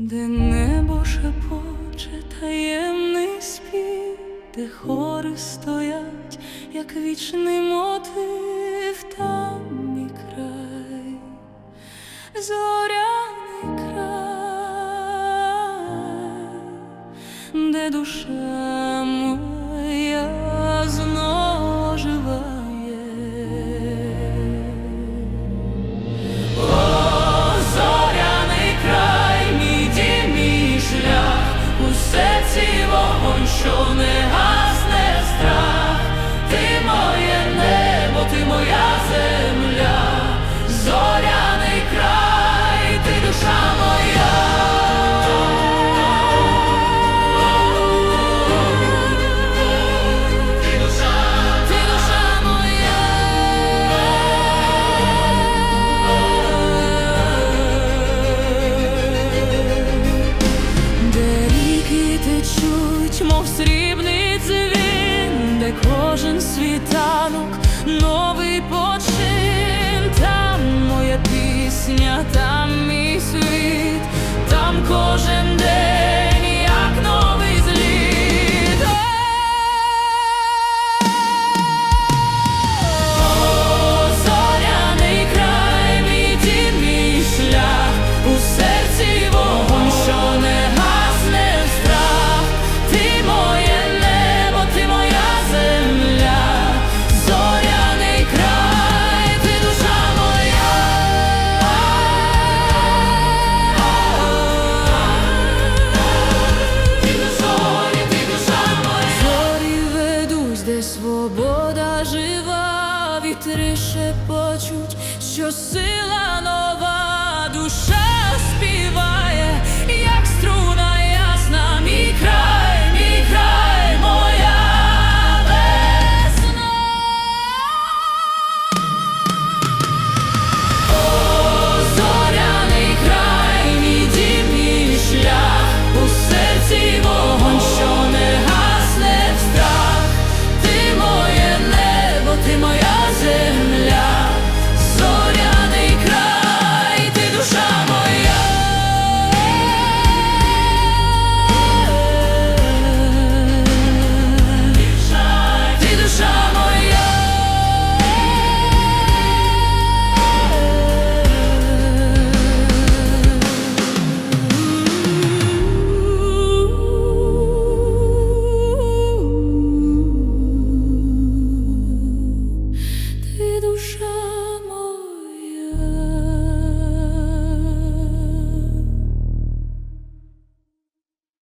де небо шепоче таємний спів, де хори стоять, як вічний мотив, там мій край, зоряний край, де душа моя течуть, мов срібний дзвін, де кожен світанок новий почин, там моя пісня, там мій світ, там кожен вітри шепочуть, що сила нова душа.